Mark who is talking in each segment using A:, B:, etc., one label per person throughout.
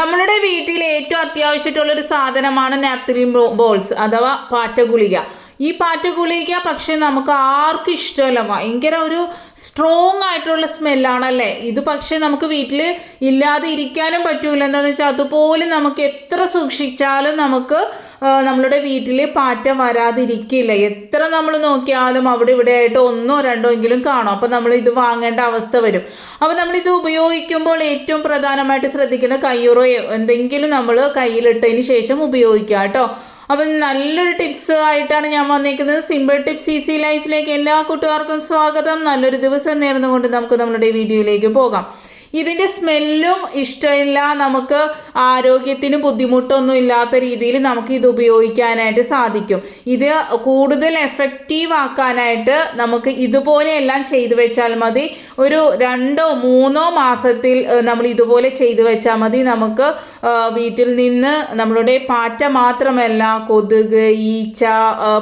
A: നമ്മളുടെ വീട്ടിൽ ഏറ്റവും അത്യാവശ്യമായിട്ടുള്ള ഒരു സാധനമാണ് നാപ്തലിൻ ബോൾസ് അഥവാ പാറ്റ ഗുളിക ഈ പാറ്റ ഗുളിക പക്ഷെ നമുക്ക് ആർക്കും ഇഷ്ടമല്ല. ഭയങ്കര ഒരു സ്ട്രോങ് ആയിട്ടുള്ള സ്മെല്ലാണല്ലേ ഇത് പക്ഷെ നമുക്ക് വീട്ടിൽ ഇല്ലാതെ ഇരിക്കാനും പറ്റൂല. എന്താണെന്ന് വെച്ചാൽ അതുപോലെ നമുക്ക് എത്ര സൂക്ഷിച്ചാലും നമുക്ക് നമ്മളുടെ വീട്ടിൽ പാറ്റ വരാതിരിക്കില്ല. എത്ര നമ്മൾ നോക്കിയാലും അവിടെ ഇവിടെ ആയിട്ട് ഒന്നോ രണ്ടോ എങ്കിലും കാണും. അപ്പോൾ നമ്മൾ ഇത് വാങ്ങേണ്ട അവസ്ഥ വരും. അപ്പോൾ ഇത് ഉപയോഗിക്കുമ്പോൾ ഏറ്റവും പ്രധാനമായിട്ട് ശ്രദ്ധിക്കേണ്ട കയ്യുറയോ എന്തെങ്കിലും നമ്മൾ കയ്യിലിട്ടതിന് ശേഷം ഉപയോഗിക്കുക കേട്ടോ. അപ്പം നല്ലൊരു ടിപ്സ് ആയിട്ടാണ് ഞാൻ വന്നിരിക്കുന്നത് സിമ്പിൾ ടിപ്സ് ഈസി ലൈഫിലേക്ക് എല്ലാ കൂട്ടുകാർക്കും സ്വാഗതം. നല്ലൊരു ദിവസം നേർന്നുകൊണ്ട് നമുക്ക് നമ്മുടെ വീഡിയോയിലേക്ക് പോകാം. ഇതിന്റെ സ്മെല്ലും ഇഷ്ടമില്ല. നമുക്ക് ആരോഗ്യത്തിന് ബുദ്ധിമുട്ടൊന്നും ഇല്ലാത്ത രീതിയിൽ നമുക്ക് ഇത് ഉപയോഗിക്കാനായിട്ട് സാധിക്കും. ഇത് കൂടുതൽ എഫക്റ്റീവ് ആക്കാനായിട്ട് നമുക്ക് ഇതുപോലെയെല്ലാം ചെയ്തു വെച്ചാൽ മതി. ഒരു രണ്ടോ മൂന്നോ മാസത്തിൽ നമ്മൾ ഇതുപോലെ ചെയ്തു വെച്ചാൽ മതി. നമുക്ക് വീട്ടിൽ നിന്ന് നമ്മളുടെ പാറ്റ മാത്രമല്ല കൊതുക് ഈച്ച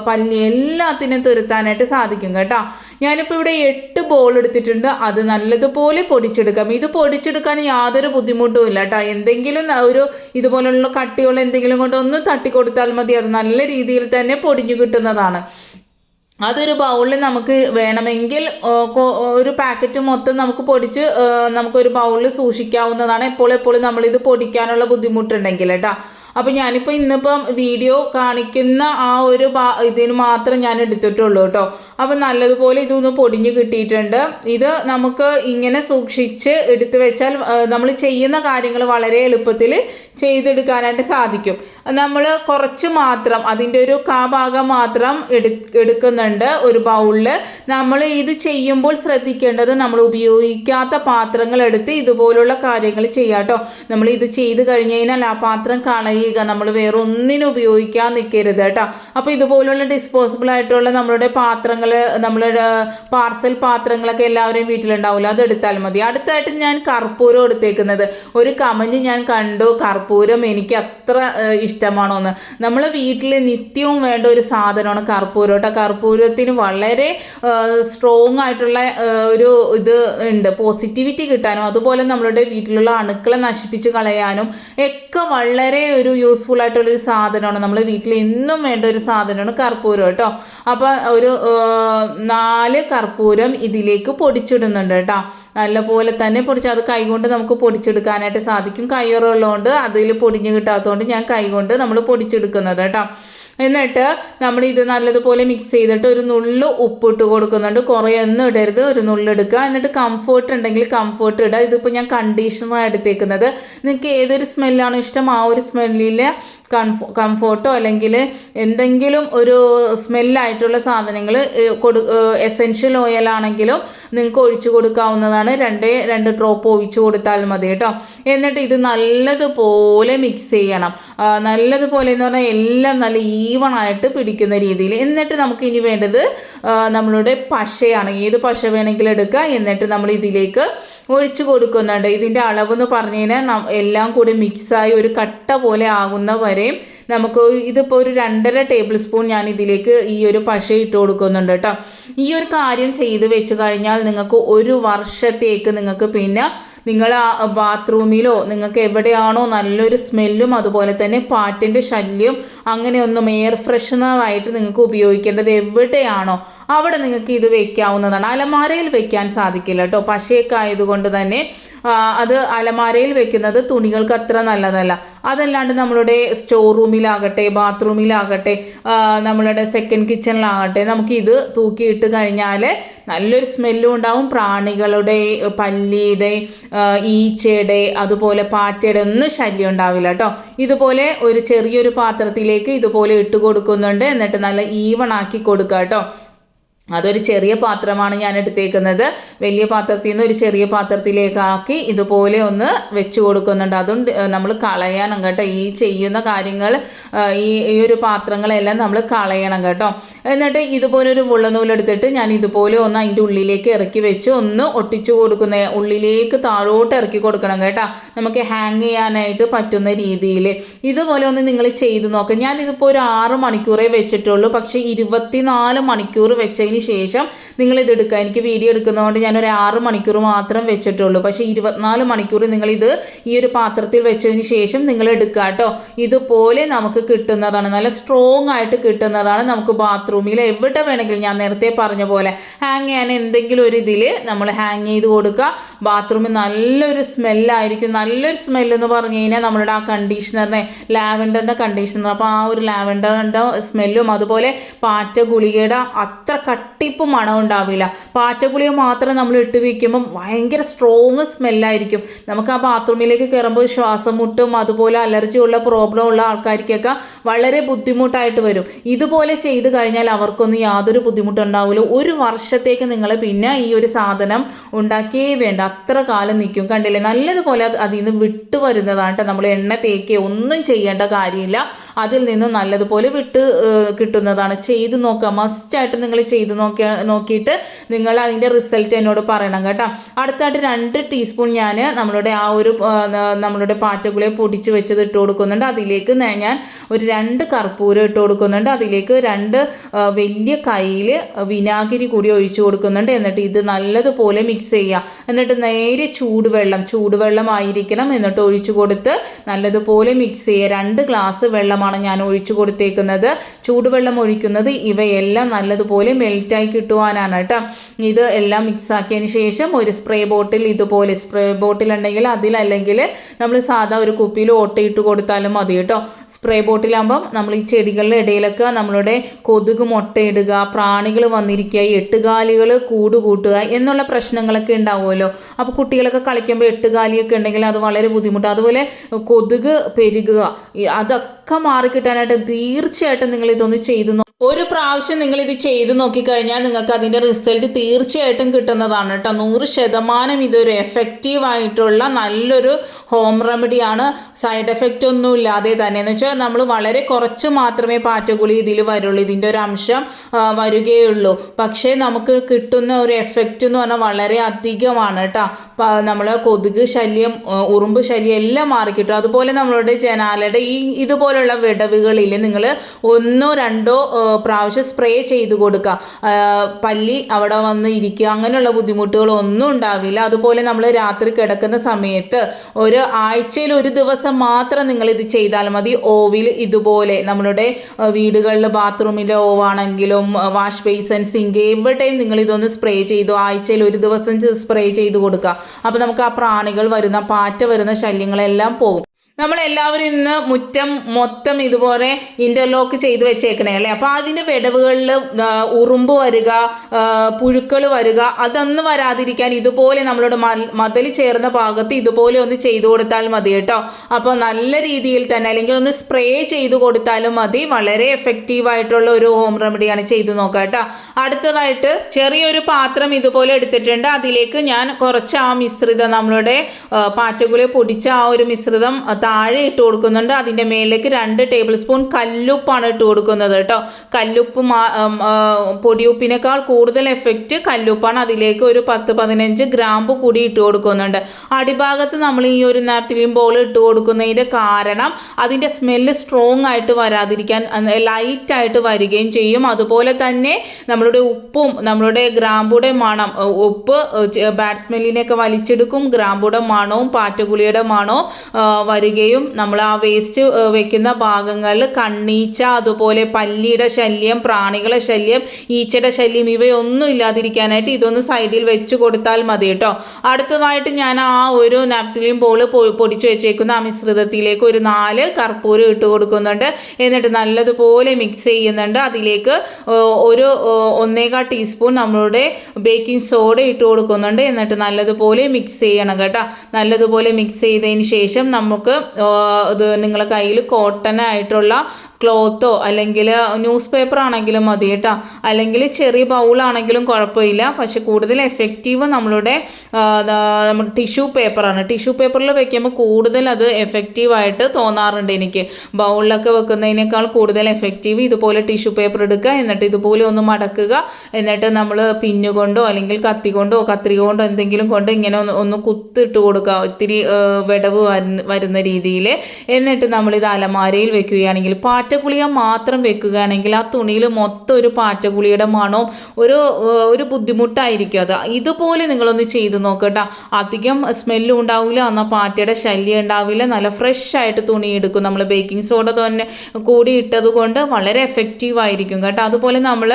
A: പല്ലി എല്ലാത്തിനും തുരുത്താനായിട്ട് സാധിക്കും കേട്ടോ. ഞാനിപ്പോൾ ഇവിടെ എട്ട് ബോൾ എടുത്തിട്ടുണ്ട്. അത് നല്ലതുപോലെ പൊടിച്ചെടുക്കാം. ഇത് പൊടിച്ചെടുക്കാൻ യാതൊരു ബുദ്ധിമുട്ടും ഇല്ല കേട്ടോ. എന്തെങ്കിലും ഒരു ഇതുപോലുള്ള കട്ടിയുള്ള എന്തെങ്കിലും കൊണ്ട് ഒന്ന് തട്ടിക്കൊടുത്താൽ മതി. അത് നല്ല രീതിയിൽ തന്നെ പൊടിഞ്ഞു കിട്ടുന്നതാണ്. അതൊരു ബൗളിൽ നമുക്ക് വേണമെങ്കിൽ ഒരു പാക്കറ്റ് മൊത്തം നമുക്ക് പൊടിച്ച് നമുക്കൊരു ബൗളിൽ സൂക്ഷിക്കാവുന്നതാണ്. എപ്പോഴും എപ്പോഴും നമ്മളിത് പൊടിക്കാനുള്ള ബുദ്ധിമുട്ടുണ്ടെങ്കിൽ കേട്ടോ. അപ്പോൾ ഞാനിപ്പോൾ ഇന്നിപ്പം വീഡിയോ കാണിക്കുന്ന ആ ഒരു ഇതിന് മാത്രം ഞാൻ എടുത്തിട്ടുള്ളൂ കേട്ടോ. അപ്പോൾ നല്ലതുപോലെ ഇതൊന്ന് പൊടിഞ്ഞ് കിട്ടിയിട്ടുണ്ട്. ഇത് നമുക്ക് ഇങ്ങനെ സൂക്ഷിച്ച് എടുത്തു വെച്ചാൽ നമ്മൾ ചെയ്യുന്ന കാര്യങ്ങൾ വളരെ എളുപ്പത്തിൽ ചെയ്തെടുക്കാനായിട്ട് സാധിക്കും. നമ്മൾ കുറച്ച് മാത്രം അതിന്റെ ഒരു കാ ഭാഗം മാത്രം എടു എടുക്കുന്നുണ്ട് ഒരു ബൗളിൽ നമ്മൾ ഇത് ചെയ്യുമ്പോൾ ശ്രദ്ധിക്കേണ്ടത് നമ്മൾ ഉപയോഗിക്കാത്ത പാത്രങ്ങൾ എടുത്ത് ഇതുപോലുള്ള കാര്യങ്ങൾ ചെയ്യാം കേട്ടോ. നമ്മൾ ഇത് ചെയ്ത് കഴിഞ്ഞ് കഴിഞ്ഞാൽ ആ പാത്രം കളയുക നമ്മൾ വേറെ ഒന്നിനും ഉപയോഗിക്കാൻ നിൽക്കരുത് കേട്ടോ. അപ്പോൾ ഇതുപോലുള്ള ഡിസ്പോസിബിൾ ആയിട്ടുള്ള നമ്മളുടെ പാത്രങ്ങൾ നമ്മളുടെ പാർസൽ പാത്രങ്ങളൊക്കെ എല്ലാവരും വീട്ടിലുണ്ടാവില്ല അത് എടുത്താൽ മതി. അടുത്തായിട്ട് ഞാൻ കർപ്പൂരം എടുത്തേക്കുന്നത്. ഒരു കമന്റ് ഞാൻ കണ്ടു. കർപ്പൂരം എനിക്ക് അത്ര ഇഷ്ടമാണോ എന്ന് നമ്മൾ വീട്ടിൽ നിത്യവും വേണ്ട ഒരു സാധനമാണ് കർപ്പൂരം കേട്ടോ. കർപ്പൂരത്തിന് വളരെ സ്ട്രോങ് ആയിട്ടുള്ള ഒരു ഇത് ഉണ്ട്. പോസിറ്റിവിറ്റി കിട്ടാനും അതുപോലെ നമ്മളുടെ വീട്ടിലുള്ള അണുക്കളെ നശിപ്പിച്ച് കളയാനും ഒക്കെ വളരെ ഒരു യൂസ്ഫുൾ ആയിട്ടുള്ളൊരു സാധനമാണ്. നമ്മൾ വീട്ടിൽ എന്നും വേണ്ട ഒരു സാധനമാണ് കർപ്പൂരം കേട്ടോ. അപ്പോൾ ഒരു നാല് കർപ്പൂരം ഇതിലേക്ക് പൊടിച്ചിടുന്നുണ്ട് കേട്ടോ. നല്ലപോലെ തന്നെ പൊടിച്ച് അത് കൈകൊണ്ട് നമുക്ക് പൊടിച്ചെടുക്കാനായിട്ട് സാധിക്കും. കയ്യുറുള്ളതുകൊണ്ട് അതിൽ പൊടിഞ്ഞ് കിട്ടാത്തതുകൊണ്ട് ഞാൻ കൈകൊണ്ട് നമ്മൾ പൊടിച്ചെടുക്കുന്നത് കേട്ടോ. എന്നിട്ട് നമ്മൾ ഇത് നല്ലതുപോലെ മിക്സ് ചെയ്തിട്ട് ഒരു നുള്ളു ഉപ്പിട്ട് കൊടുക്കുന്നുണ്ട്. കുറേ ഒന്നും ഇടരുത്. ഒരു നുള്ളു എടുക്കുക. എന്നിട്ട് കംഫേർട്ട് ഉണ്ടെങ്കിൽ കംഫേർട്ട് ഇടുക. ഇതിപ്പോൾ ഞാൻ കണ്ടീഷണറാണ് എടുത്തേക്കുന്നത്. നിങ്ങൾക്ക് ഏതൊരു സ്മെല്ലാണോ ഇഷ്ടം ആ ഒരു സ്മെല്ലിൽ കംഫോ കംഫോർട്ടോ അല്ലെങ്കിൽ എന്തെങ്കിലും ഒരു സ്മെല്ലായിട്ടുള്ള സാധനങ്ങൾ കൊടു എസെൻഷ്യൽ ഓയിൽ ആണെങ്കിലും നിങ്ങൾക്ക് ഒഴിച്ചു കൊടുക്കാവുന്നതാണ്. രണ്ടേ രണ്ട് ഡ്രോപ്പ് ഒഴിച്ചു കൊടുത്താൽ മതി കേട്ടോ. എന്നിട്ട് ഇത് നല്ലതുപോലെ മിക്സ് ചെയ്യണം. നല്ലതുപോലെ എന്ന് പറഞ്ഞാൽ എല്ലാം നല്ല ഈവൺ ആയിട്ട് പിടിക്കുന്ന രീതിയിൽ എന്നിട്ട് നമുക്ക് ഇനി വേണ്ടത് നമ്മളുടെ പശയാണ്. ഏത് പശ വേണമെങ്കിലും എടുക്കുക എന്നിട്ട് നമ്മൾ ഇതിലേക്ക് ഒഴിച്ചു കൊടുക്കുന്നുണ്ട്. ഇതിന്റെ അളവെന്ന് പറഞ്ഞു കഴിഞ്ഞാൽ എല്ലാം കൂടി മിക്സായി ഒരു കട്ട പോലെ ആകുന്ന വരെയും നമുക്ക് ഇതിപ്പോൾ ഒരു രണ്ടര ടേബിൾ സ്പൂൺ ഞാൻ ഇതിലേക്ക് ഈ ഒരു പശ ഇട്ട് കൊടുക്കുന്നുണ്ട് കേട്ടോ. ഈ ഒരു കാര്യം ചെയ്ത് വെച്ച് കഴിഞ്ഞാൽ നിങ്ങൾക്ക് ഒരു വർഷത്തേക്ക് നിങ്ങൾക്ക് പിന്നെ നിങ്ങൾ ആ ബാത്റൂമിലോ നിങ്ങൾക്ക് എവിടെയാണോ നല്ലൊരു സ്മെല്ലും അതുപോലെ തന്നെ പാറ്റിന്റെ ശല്യം അങ്ങനെയൊന്നും എയർ ഫ്രഷനറായിട്ട് നിങ്ങൾക്ക് ഉപയോഗിക്കേണ്ടത് എവിടെയാണോ അവിടെ നിങ്ങൾക്ക് ഇത് വെക്കാവുന്നതാണ്. അലമാരയിൽ വെക്കാൻ സാധിക്കില്ല കേട്ടോ. പശയൊക്കെ ആയതുകൊണ്ട് തന്നെ അത് അലമാരയിൽ വെക്കുന്നത് തുണികൾക്ക് അത്ര നല്ലതല്ല. അതല്ലാണ്ട് നമ്മളുടെ സ്റ്റോർ റൂമിലാകട്ടെ ബാത്റൂമിലാകട്ടെ നമ്മളുടെ സെക്കൻഡ് കിച്ചണിലാകട്ടെ നമുക്ക് ഇത് തൂക്കിയിട്ട് കഴിഞ്ഞാൽ നല്ലൊരു സ്മെല്ലും ഉണ്ടാവും. പ്രാണികളുടെ പല്ലിയുടെ ഈച്ചയുടെ അതുപോലെ പാറ്റയുടെ ഒന്നും ശല്യം ഉണ്ടാവില്ല കേട്ടോ ഇതുപോലെ ഒരു ചെറിയൊരു പാത്രത്തിലേക്ക് ഇതുപോലെ ഇട്ട് കൊടുക്കുന്നുണ്ട്. എന്നിട്ട് നല്ല ഈവൺ ആക്കി കൊടുക്കുക കേട്ടോ അതൊരു ചെറിയ പാത്രമാണ് ഞാൻ എടുത്തേക്കുന്നത് വലിയ പാത്രത്തിൽ നിന്ന് ഒരു ചെറിയ പാത്രത്തിലേക്കാക്കി ഇതുപോലെ ഒന്ന് വെച്ച് കൊടുക്കുന്നുണ്ട്. അതും നമ്മൾ കളയണം കേട്ടോ. ഈ ചെയ്യുന്ന കാര്യങ്ങൾ ഈ ഈ ഒരു പാത്രങ്ങളെല്ലാം നമ്മൾ കളയണം കേട്ടോ. എന്നിട്ട് ഇതുപോലെ ഒരു മുള്ളനൂലെടുത്തിട്ട് ഞാൻ ഇതുപോലെ ഒന്ന് അതിന്റെ ഉള്ളിലേക്ക് ഇറക്കി വെച്ച് ഒന്ന് ഒട്ടിച്ചു കൊടുക്കുന്ന ഉള്ളിലേക്ക് താഴോട്ട് ഇറക്കി കൊടുക്കണം കേട്ടോ. നമുക്ക് ഹാങ് ചെയ്യാനായിട്ട് പറ്റുന്ന രീതിയിൽ ഇതുപോലെ ഒന്ന് നിങ്ങൾ ചെയ്ത് നോക്കാം. ഞാൻ ഇതിപ്പോൾ ഒരു ആറ് മണിക്കൂറേ വെച്ചിട്ടുള്ളൂ. പക്ഷേ ഇരുപത്തിനാല് മണിക്കൂർ വെച്ചതിന് ശേഷം നിങ്ങൾ ഇതെടുക്കുക എനിക്ക് വീഡിയോ എടുക്കുന്നതുകൊണ്ട് ഞാൻ ഒരു ആറ് മണിക്കൂർ മാത്രം വെച്ചിട്ടുള്ളൂ. പക്ഷേ ഇരുപത്തിനാല് മണിക്കൂർ നിങ്ങളിത് ഈ ഒരു പാത്രത്തിൽ വെച്ചതിന് ശേഷം നിങ്ങൾ എടുക്കുക കേട്ടോ. ഇതുപോലെ നമുക്ക് കിട്ടുന്നതാണ്. നല്ല സ്ട്രോങ് ആയിട്ട് കിട്ടുന്നതാണ് നമുക്ക് ബാത്റൂമിൽ. എവിടെ വേണമെങ്കിലും ഞാൻ നേരത്തെ പറഞ്ഞ പോലെ ഹാങ് ചെയ്യാൻ എന്തെങ്കിലും ഒരു ഇതിൽ നമ്മൾ ഹാങ് ചെയ്ത് കൊടുക്കുക. ബാത്റൂമിൽ നല്ലൊരു സ്മെല്ലായിരിക്കും നല്ലൊരു സ്മെല്ല് എന്ന് പറഞ്ഞു കഴിഞ്ഞാൽ നമ്മളുടെ ആ കണ്ടീഷണറിനെ ലാവൻഡറിന്റെ കണ്ടീഷണർ അപ്പോൾ ആ ഒരു ലാവൻഡറിന്റെ സ്മെല്ലും അതുപോലെ പാറ്റ ഗുളികയുടെ അത്ര കട്ടിപ്പ് മണം ഉണ്ടാവില്ല പാറ്റഗുളിക മാത്രം നമ്മൾ ഇട്ട് വയ്ക്കുമ്പം ഭയങ്കര സ്ട്രോങ് സ്മെല്ലായിരിക്കും നമുക്ക് ആ ബാത്റൂമിലേക്ക് കയറുമ്പോൾ ശ്വാസം മുട്ടും അതുപോലെ അലർജി ഉള്ള പ്രോബ്ലം ഉള്ള ആൾക്കാർക്കൊക്കെ വളരെ ബുദ്ധിമുട്ടായിട്ട് വരും. ഇതുപോലെ ചെയ്ത് കഴിഞ്ഞാൽ അവർക്കൊന്നും യാതൊരു ബുദ്ധിമുട്ടുണ്ടാവില്ല ഒരു വർഷത്തേക്ക് നിങ്ങൾ പിന്നെ ഈ ഒരു സാധനം ഉണ്ടാക്കിയേ വേണ്ട. അത്ര കാലം നിൽക്കും കണ്ടില്ലേ? നല്ലതുപോലെ അത് അതിൽ നിന്ന് വിട്ടു വരുന്നതാണ് കേട്ടോ നമ്മൾ എണ്ണ തേക്കുക ഒന്നും ചെയ്യേണ്ട കാര്യമില്ല. അതിൽ നിന്നും നല്ലതുപോലെ വിട്ട് കിട്ടുന്നതാണ്. ചെയ്ത് നോക്കുക. മസ്റ്റായിട്ട് നിങ്ങൾ ചെയ്ത് നോക്കിയ നോക്കിയിട്ട് നിങ്ങൾ അതിന്റെ റിസൾട്ട് എന്നോട് പറയണം കേട്ടോ. അടുത്തായിട്ട് രണ്ട് ടീസ്പൂൺ ഞാൻ നമ്മളുടെ ആ ഒരു നമ്മളുടെ പാറ്റഗുളിയെ പൊടിച്ച് വെച്ചത് ഇട്ട് കൊടുക്കുന്നുണ്ട്. അതിലേക്ക് ഞാൻ ഒരു രണ്ട് കർപ്പൂരം ഇട്ട് കൊടുക്കുന്നുണ്ട്. അതിലേക്ക് രണ്ട് വലിയ കയ്യിൽ വിനാഗിരി കൂടി ഒഴിച്ചു കൊടുക്കുന്നുണ്ട്. എന്നിട്ട് ഇത് നല്ലതുപോലെ മിക്സ് ചെയ്യുക. എന്നിട്ട് നേരെ ചൂടുവെള്ളം ചൂടുവെള്ളം ആയിരിക്കണം. എന്നിട്ട് ഒഴിച്ചു കൊടുത്ത് നല്ലതുപോലെ മിക്സ് ചെയ്യുക. രണ്ട് ഗ്ലാസ് വെള്ളമാണ് ഞാൻ ഒഴിച്ചു കൊടുത്തേക്കുന്നത്. ചൂടുവെള്ളം ഒഴിക്കുന്നത് ഇവയെല്ലാം നല്ലതുപോലെ മെൽറ്റായി കിട്ടുവാനാണ് കേട്ടോ. ഇത് എല്ലാം മിക്സ് ആക്കിയതിന് ശേഷം ഒരു സ്പ്രേ ബോട്ടിൽ ഇതുപോലെ സ്പ്രേ ബോട്ടിൽ ഉണ്ടെങ്കിൽ അതിലല്ലെങ്കിൽ നമ്മൾ സാധാ ഒരു കുപ്പിയിൽ ഓട്ടയിട്ട് കൊടുത്താലും മതി കേട്ടോ. സ്പ്രേ ബോട്ടിലാകുമ്പം നമ്മൾ ഈ ചെടികളുടെ ഇടയിലൊക്കെ നമ്മളുടെ കൊതുക് മുട്ടയിടുക പ്രാണികൾ വന്നിരിക്കുക എട്ടുകാലികൾ കൂട് കൂട്ടുക എന്നുള്ള പ്രശ്നങ്ങളൊക്കെ ഉണ്ടാവുമല്ലോ. അപ്പോൾ കുട്ടികളൊക്കെ കളിക്കുമ്പോൾ എട്ടുകാലിയൊക്കെ ഉണ്ടെങ്കിൽ അത് വളരെ ബുദ്ധിമുട്ട്. അതുപോലെ കൊതുക് പെരുകുക അതൊക്കെ മാറിക്കിട്ടാനായിട്ട് തീർച്ചയായിട്ടും നിങ്ങൾ ഇതൊന്ന് ചെയ്തു ഒരു പ്രാവശ്യം നിങ്ങൾ ഇത് ചെയ്തു നോക്കിക്കഴിഞ്ഞാൽ നിങ്ങൾക്ക് അതിന്റെ റിസൾട്ട് തീർച്ചയായിട്ടും കിട്ടുന്നതാണ് കേട്ടോ. നൂറ് ശതമാനം ഇതൊരു എഫക്റ്റീവ് ആയിട്ടുള്ള നല്ലൊരു ഹോം റെമഡിയാണ് സൈഡ് എഫക്റ്റ് ഒന്നും ഇല്ലാതെ തന്നെ എന്ന് വെച്ചാൽ നമ്മൾ വളരെ കുറച്ച് മാത്രമേ പാറ്റഗുളി ഇതിൽ വരുള്ളൂ. ഇതിന്റെ ഒരു അംശം വരികയുള്ളൂ. പക്ഷേ നമുക്ക് കിട്ടുന്ന ഒരു എഫക്റ്റ് എന്ന് പറഞ്ഞാൽ വളരെ അധികമാണ് കേട്ടോ. നമ്മൾ കൊതുക് ശല്യം ഉറുമ്പ് ശല്യം എല്ലാം മാറിക്കിട്ടും അതുപോലെ നമ്മളുടെ ജനാലയുടെ ഈ ഇതുപോലുള്ള വിടവുകളിൽ നിങ്ങൾ ഒന്നോ രണ്ടോ പ്രാവശ്യം സ്പ്രേ ചെയ്ത് കൊടുക്കുക പല്ലി അവിടെ വന്ന് ഇരിക്കുക അങ്ങനെയുള്ള ബുദ്ധിമുട്ടുകളൊന്നും ഉണ്ടാവില്ല. അതുപോലെ നമ്മൾ രാത്രി കിടക്കുന്ന സമയത്ത് ഒരു ആഴ്ചയിൽ ഒരു ദിവസം മാത്രം നിങ്ങൾ ഇത് ചെയ്താൽ മതി. ഓവിൽ ഇതുപോലെ നമ്മളുടെ വീടുകളിൽ ബാത്റൂമിലെ ഓവാണെങ്കിലും വാഷ് ബേസൻ സിങ്ക് എവിടെയും നിങ്ങൾ ഇതൊന്ന് സ്പ്രേ ചെയ്തു. ആഴ്ചയിൽ ഒരു ദിവസം സ്പ്രേ ചെയ്ത് കൊടുക്കുക അപ്പോൾ നമുക്ക് ആ പ്രാണികൾ വരുന്ന പാറ്റ വരുന്ന ശല്യങ്ങളെല്ലാം പോകും. നമ്മളെല്ലാവരും ഇന്ന് മുറ്റം മൊത്തം ഇതുപോലെ ഇന്റർലോക്ക് ചെയ്ത് വെച്ചേക്കണേ അല്ലേ? അപ്പോൾ അതിന്റെ വിടവുകളിൽ ഉറുമ്പ് വരിക പുഴുക്കൾ വരിക അതൊന്നും വരാതിരിക്കാൻ ഇതുപോലെ നമ്മളോട് മതിൽ ചേർന്ന ഭാഗത്ത് ഇതുപോലെ ഒന്ന് ചെയ്തു കൊടുത്താൽ മതി കേട്ടോ. അപ്പോൾ നല്ല രീതിയിൽ തന്നെ അല്ലെങ്കിൽ ഒന്ന് സ്പ്രേ ചെയ്ത് കൊടുത്താലും മതി. വളരെ എഫക്റ്റീവ് ആയിട്ടുള്ള ഒരു ഹോം റെമഡിയാണ് ചെയ്തു നോക്കുക കേട്ടോ. അടുത്തതായിട്ട് ചെറിയൊരു പാത്രം ഇതുപോലെ എടുത്തിട്ടുണ്ട്. അതിലേക്ക് ഞാൻ കുറച്ച് ആ മിശ്രിതം നമ്മളുടെ ആ, പൊടിച്ച ആ ഒരു മിശ്രിതം താഴെ ഇട്ട് കൊടുക്കുന്നുണ്ട്. അതിന്റെ മേലേക്ക് രണ്ട് ടേബിൾ സ്പൂൺ കല്ലുപ്പാണ് ഇട്ട് കൊടുക്കുന്നത് കേട്ടോ. കല്ലുപ്പ് പൊടിയുപ്പിനേക്കാൾ കൂടുതൽ എഫക്റ്റ് കല്ലുപ്പാണ്. അതിലേക്ക് ഒരു പത്ത് പതിനഞ്ച് ഗ്രാമ്പ് കൂടി ഇട്ട് കൊടുക്കുന്നുണ്ട്. അടിഭാഗത്ത് നമ്മൾ ഈ ഒരു നാപ്തിലിൻ ബോൾ ഇട്ട് കൊടുക്കുന്നതിന്റെ കാരണം അതിന്റെ സ്മെല്ല് സ്ട്രോങ് ആയിട്ട് വരാതിരിക്കാൻ ലൈറ്റ് ആയിട്ട് വരികയും ചെയ്യും. അതുപോലെ തന്നെ നമ്മളുടെ ഉപ്പും നമ്മളുടെ ഗ്രാമ്പുടെ മണം ഉപ്പ് ബാഡ് സ്മെല്ലിനെയൊക്കെ വലിച്ചെടുക്കും. ഗ്രാമ്പുടെ മണവും പാറ്റഗുളിയുടെ മണവും ആ, വരികയും നമ്മൾ ആ വേസ്റ്റ് വെക്കുന്ന ഭാഗങ്ങളിൽ കണ്ണീച്ച അതുപോലെ പല്ലിയുടെ ശല്യം പ്രാണികളെ ശല്യം ഈച്ചയുടെ ശല്യം ഇവയൊന്നും ഇല്ലാതിരിക്കാനായിട്ട് ഇതൊന്ന് സൈഡിൽ വെച്ച് കൊടുത്താൽ മതി കേട്ടോ. അടുത്തതായിട്ട് ഞാൻ ആ ഒരു നാപ്തിലിൻ ബോൾ പൊടിച്ചു വെച്ചേക്കുന്ന ആ മിശ്രിതത്തിലേക്ക് ഒരു നാല് കർപ്പൂരം ഇട്ട് കൊടുക്കുന്നുണ്ട്. എന്നിട്ട് നല്ലതുപോലെ മിക്സ് ചെയ്യുന്നുണ്ട്. അതിലേക്ക് ഒരു ഒന്നേകാൽ ടീസ്പൂൺ നമ്മളുടെ ബേക്കിംഗ് സോഡ ഇട്ട് കൊടുക്കുന്നുണ്ട്. എന്നിട്ട് നല്ലതുപോലെ മിക്സ് ചെയ്യണം കേട്ടോ. നല്ലതുപോലെ മിക്സ് ചെയ്തതിന് ശേഷം നമുക്ക് നിങ്ങളെ കയ്യിൽ കോട്ടൺ ആയിട്ടുള്ള ക്ലോത്തോ അല്ലെങ്കിൽ ന്യൂസ് പേപ്പർ ആണെങ്കിലും മതി കേട്ടോ. അല്ലെങ്കിൽ ചെറിയ ബൗളാണെങ്കിലും കുഴപ്പമില്ല. പക്ഷെ കൂടുതൽ എഫക്റ്റീവ് നമ്മളുടെ ടിഷ്യൂ പേപ്പറാണ്. ടിഷ്യൂ പേപ്പറിൽ വെക്കുമ്പോൾ കൂടുതൽ അത് എഫക്റ്റീവായിട്ട് തോന്നാറുണ്ട് എനിക്ക്. ബൗളിലൊക്കെ വെക്കുന്നതിനേക്കാൾ കൂടുതൽ എഫക്റ്റീവ് ഇതുപോലെ ടിഷ്യൂ പേപ്പർ എടുക്കുക എന്നിട്ട് ഇതുപോലെ ഒന്ന് മടക്കുക എന്നിട്ട് നമ്മൾ പിന്നുകൊണ്ടോ അല്ലെങ്കിൽ കത്തി കൊണ്ടോ കത്രിക കൊണ്ടോ എന്തെങ്കിലും കൊണ്ട് ഇങ്ങനെ ഒന്ന് ഒന്ന് കുത്തിട്ട് കൊടുക്കുക. ഒത്തിരി വിടവ് വരുന്ന രീതിയിൽ. എന്നിട്ട് നമ്മളിത് അലമാരയിൽ വെക്കുകയാണെങ്കിൽ പാറ്റ പാറ്റഗുളിക മാത്രം വെക്കുകയാണെങ്കിൽ ആ തുണിയിൽ മൊത്തം ഒരു പാറ്റഗുളിയുടെ മണവും ഒരു ഒരു ബുദ്ധിമുട്ടായിരിക്കും അത്. ഇതുപോലെ നിങ്ങളൊന്ന് ചെയ്ത് നോക്കട്ടോ. അധികം സ്മെല്ലും ഉണ്ടാവില്ല. എന്നാൽ പാറ്റയുടെ ശല്യം ഉണ്ടാവില്ല. നല്ല ഫ്രഷ് ആയിട്ട് തുണി എടുക്കും. നമ്മൾ ബേക്കിംഗ് സോഡ തന്നെ കൂടി ഇട്ടത് കൊണ്ട് വളരെ എഫക്റ്റീവ് ആയിരിക്കും കേട്ടോ. അതുപോലെ നമ്മൾ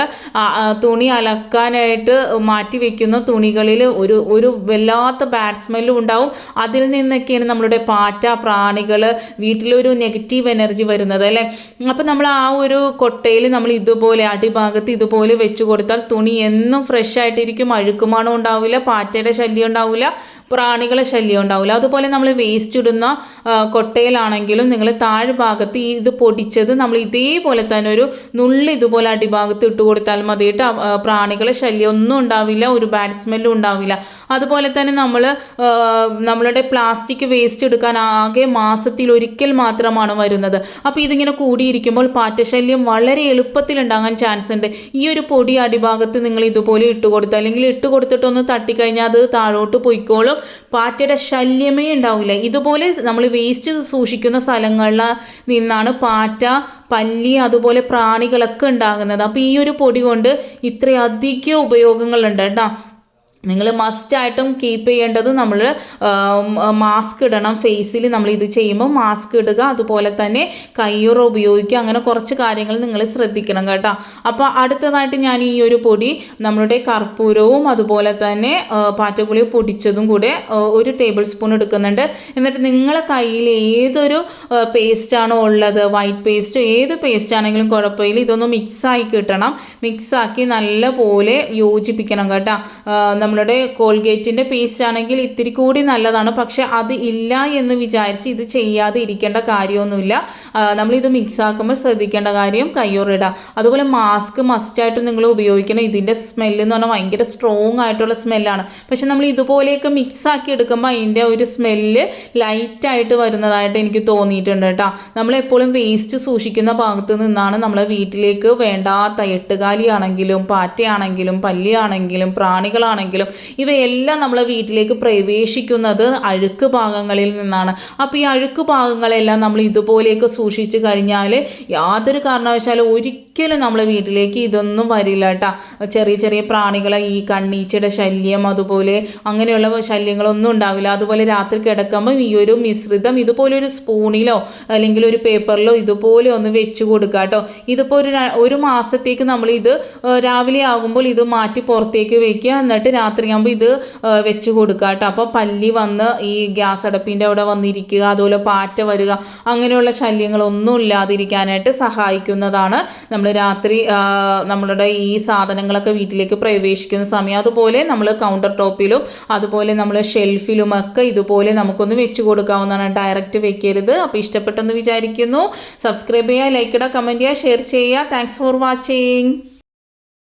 A: തുണി അലക്കാനായിട്ട് മാറ്റി വെക്കുന്ന തുണികളിൽ ഒരു ഒരു വല്ലാത്ത ബാഡ് സ്മെല്ലും ഉണ്ടാവും. അതിൽ നിന്നൊക്കെയാണ് നമ്മളുടെ പാറ്റ പ്രാണികൾ വീട്ടിലൊരു നെഗറ്റീവ് എനർജി വരുന്നത് അല്ലേ? അപ്പം നമ്മൾ ആ ഒരു കൊട്ടയിൽ നമ്മൾ ഇതുപോലെ അടിഭാഗത്ത് ഇതുപോലെ വെച്ച് കൊടുത്താൽ തുണി എന്നും ഫ്രഷ് ആയിട്ടിരിക്കും. അഴുക്കുമണം ഉണ്ടാവില്ല പാറ്റയുടെ ശല്യം ഉണ്ടാവില്ല പ്രാണികളെ ശല്യം ഉണ്ടാവില്ല അതുപോലെ നമ്മൾ വേസ്റ്റ് ഇടുന്ന കൊട്ടയിലാണെങ്കിലും നിങ്ങൾ താഴെ ഭാഗത്ത് ഇത് പൊടിച്ചത് നമ്മൾ ഇതേപോലെ തന്നെ ഒരു നുള്ളി ഇതുപോലെ അടിഭാഗത്ത് ഇട്ട് കൊടുത്താൽ മതി കേട്ടോ ആ, പ്രാണികളെ ശല്യം ഒന്നും ഉണ്ടാവില്ല ഒരു ബാഡ് സ്മെല്ലും ഉണ്ടാവില്ല. അതുപോലെ തന്നെ നമ്മൾ നമ്മളുടെ പ്ലാസ്റ്റിക് വേസ്റ്റ് എടുക്കാൻ ആകെ മാസത്തിൽ ഒരിക്കൽ മാത്രമാണ് വരുന്നത്. അപ്പോൾ ഇതിങ്ങനെ കൂടിയിരിക്കുമ്പോൾ പാറ്റശല്യം വളരെ എളുപ്പത്തിൽ ഉണ്ടാകാൻ ചാൻസ് ഉണ്ട്. ഈ ഒരു പൊടി അടിഭാഗത്ത് നിങ്ങൾ ഇതുപോലെ ഇട്ട് കൊടുത്ത് അല്ലെങ്കിൽ ഇട്ട് കൊടുത്തിട്ടൊന്ന് തട്ടിക്കഴിഞ്ഞാൽ അത് താഴോട്ട് പോയിക്കോളും. പാറ്റയുടെ ശല്യമേ ഉണ്ടാവില്ല. ഇതുപോലെ നമ്മൾ വേസ്റ്റ് സൂക്ഷിക്കുന്ന സ്ഥലങ്ങളിൽ നിന്നാണ് പാറ്റ പല്ലി അതുപോലെ പ്രാണികളൊക്കെ ഉണ്ടാകുന്നത്. അപ്പോൾ ഈ ഒരു പൊടി കൊണ്ട് ഇത്രയധികം ഉപയോഗങ്ങളുണ്ട് കേട്ടോ. നിങ്ങൾ മസ്റ്റായിട്ടും കീപ്പ് ചെയ്യേണ്ടത് നമ്മൾ മാസ്ക് ഇടണം. ഫേസിൽ നമ്മൾ ഇത് ചെയ്യുമ്പോൾ മാസ്ക് ഇടുക. അതുപോലെ തന്നെ കയ്യുറ ഉപയോഗിക്കുക. അങ്ങനെ കുറച്ച് കാര്യങ്ങൾ നിങ്ങൾ ശ്രദ്ധിക്കണം കേട്ടോ. അപ്പോൾ അടുത്തതായിട്ട് ഞാൻ ഈ ഒരു പൊടി നമ്മളുടെ കർപ്പൂരവും അതുപോലെ തന്നെ ആ, പൊടിച്ചതും കൂടെ ഒരു ടേബിൾ സ്പൂൺ എടുക്കുന്നുണ്ട്. എന്നിട്ട് നിങ്ങളെ കയ്യിൽ ഏതൊരു പേസ്റ്റാണോ ഉള്ളത്? വൈറ്റ് പേസ്റ്റോ ഏത് പേസ്റ്റ് ആണെങ്കിലും കുഴപ്പമില്ല. ഇതൊന്ന് മിക്സ് ആക്കി കിട്ടണം. മിക്സാക്കി നല്ല പോലെ യോജിപ്പിക്കണം കേട്ടോ. നമ്മളുടെ കോൾഗേറ്റിന്റെ പേസ്റ്റ് ആണെങ്കിൽ ഇത്തിരി കൂടി നല്ലതാണ്. പക്ഷെ അത് ഇല്ല എന്ന് വിചാരിച്ച് ഇത് ചെയ്യാതെ ഇരിക്കേണ്ട കാര്യമൊന്നുമില്ല. നമ്മളിത് മിക്സ് ആക്കുമ്പോൾ ശ്രദ്ധിക്കേണ്ട കാര്യം കയ്യോറിടുക അതുപോലെ മാസ്ക് മസ്റ്റായിട്ട് നിങ്ങൾ ഉപയോഗിക്കണം. ഇതിന്റെ സ്മെല്ല് എന്ന് പറഞ്ഞാൽ ഭയങ്കര സ്ട്രോങ് ആയിട്ടുള്ള സ്മെല്ലാണ് പക്ഷെ നമ്മൾ ഇതുപോലെയൊക്കെ മിക്സ് ആക്കി എടുക്കുമ്പോൾ അതിന്റെ ഒരു സ്മെല്ല് ലൈറ്റായിട്ട് വരുന്നതായിട്ട് എനിക്ക് തോന്നിയിട്ടുണ്ട് കേട്ടോ. നമ്മളെപ്പോഴും വേസ്റ്റ് സൂക്ഷിക്കുന്ന ഭാഗത്ത് നിന്നാണ് നമ്മളെ വീട്ടിലേക്ക് വേണ്ടാത്ത എട്ടുകാലിയാണെങ്കിലും പാറ്റയാണെങ്കിലും പല്ലിയാണെങ്കിലും പ്രാണികളാണെങ്കിലും ഇവയെല്ലാം നമ്മൾ വീട്ടിലേക്ക് പ്രവേശിക്കുന്നത് അഴുക്ക് ഭാഗങ്ങളിൽ നിന്നാണ്. അപ്പോൾ ഈ അഴുക്ക് ഭാഗങ്ങളെല്ലാം നമ്മൾ ഇതുപോലെയൊക്കെ സൂക്ഷിച്ചു കഴിഞ്ഞാൽ യാതൊരു കാരണവശാലും ഒരിക്കലും നമ്മൾ വീട്ടിലേക്ക് ഇതൊന്നും വരില്ല കേട്ടോ ചെറിയ ചെറിയ പ്രാണികളെ ഈ കണ്ണീച്ചയുടെ ശല്യം അതുപോലെ അങ്ങനെയുള്ള ശല്യങ്ങളൊന്നും ഉണ്ടാവില്ല. അതുപോലെ രാത്രി കിടക്കുമ്പോൾ ഈ ഒരു മിശ്രിതം ഇതുപോലെ ഒരു സ്പൂണിലോ അല്ലെങ്കിൽ ഒരു പേപ്പറിലോ ഇതുപോലെ ഒന്ന് വെച്ച് കൊടുക്കുക കേട്ടോ ഇതിപ്പോൾ ഒരു ഒരു മാസത്തേക്ക് നമ്മൾ ഇത് രാവിലെ ആകുമ്പോൾ ഇത് മാറ്റി പുറത്തേക്ക് വയ്ക്കുക എന്നിട്ട് രാത്രിയാകുമ്പോൾ ഇത് വെച്ച് കൊടുക്കുക കേട്ടോ അപ്പോൾ പല്ലി വന്ന് ഈ ഗ്യാസ് അടപ്പിന്റെ അവിടെ വന്നിരിക്കുക അതുപോലെ പാറ്റ വരിക അങ്ങനെയുള്ള ശല്യങ്ങളൊന്നും ഇല്ലാതിരിക്കാനായിട്ട് സഹായിക്കുന്നതാണ് നമ്മൾ രാത്രി നമ്മളുടെ ഈ സാധനങ്ങളൊക്കെ വീട്ടിലേക്ക് പ്രവേശിക്കുന്ന സമയം. അതുപോലെ നമ്മൾ കൗണ്ടർ ടോപ്പിലും അതുപോലെ നമ്മൾ ഷെൽഫിലും ഒക്കെ ഇതുപോലെ നമുക്കൊന്ന് വെച്ച് കൊടുക്കാവുന്നതാണ്. ഡയറക്റ്റ് വെക്കരുത്. അപ്പോൾ ഇഷ്ടപ്പെട്ടെന്ന് വിചാരിക്കുന്നു. സബ്സ്ക്രൈബ് ചെയ്യുക ലൈക്ക് ഇടുക കമന്റ് ചെയ്യുക ഷെയർ ചെയ്യുക. Thanks for watching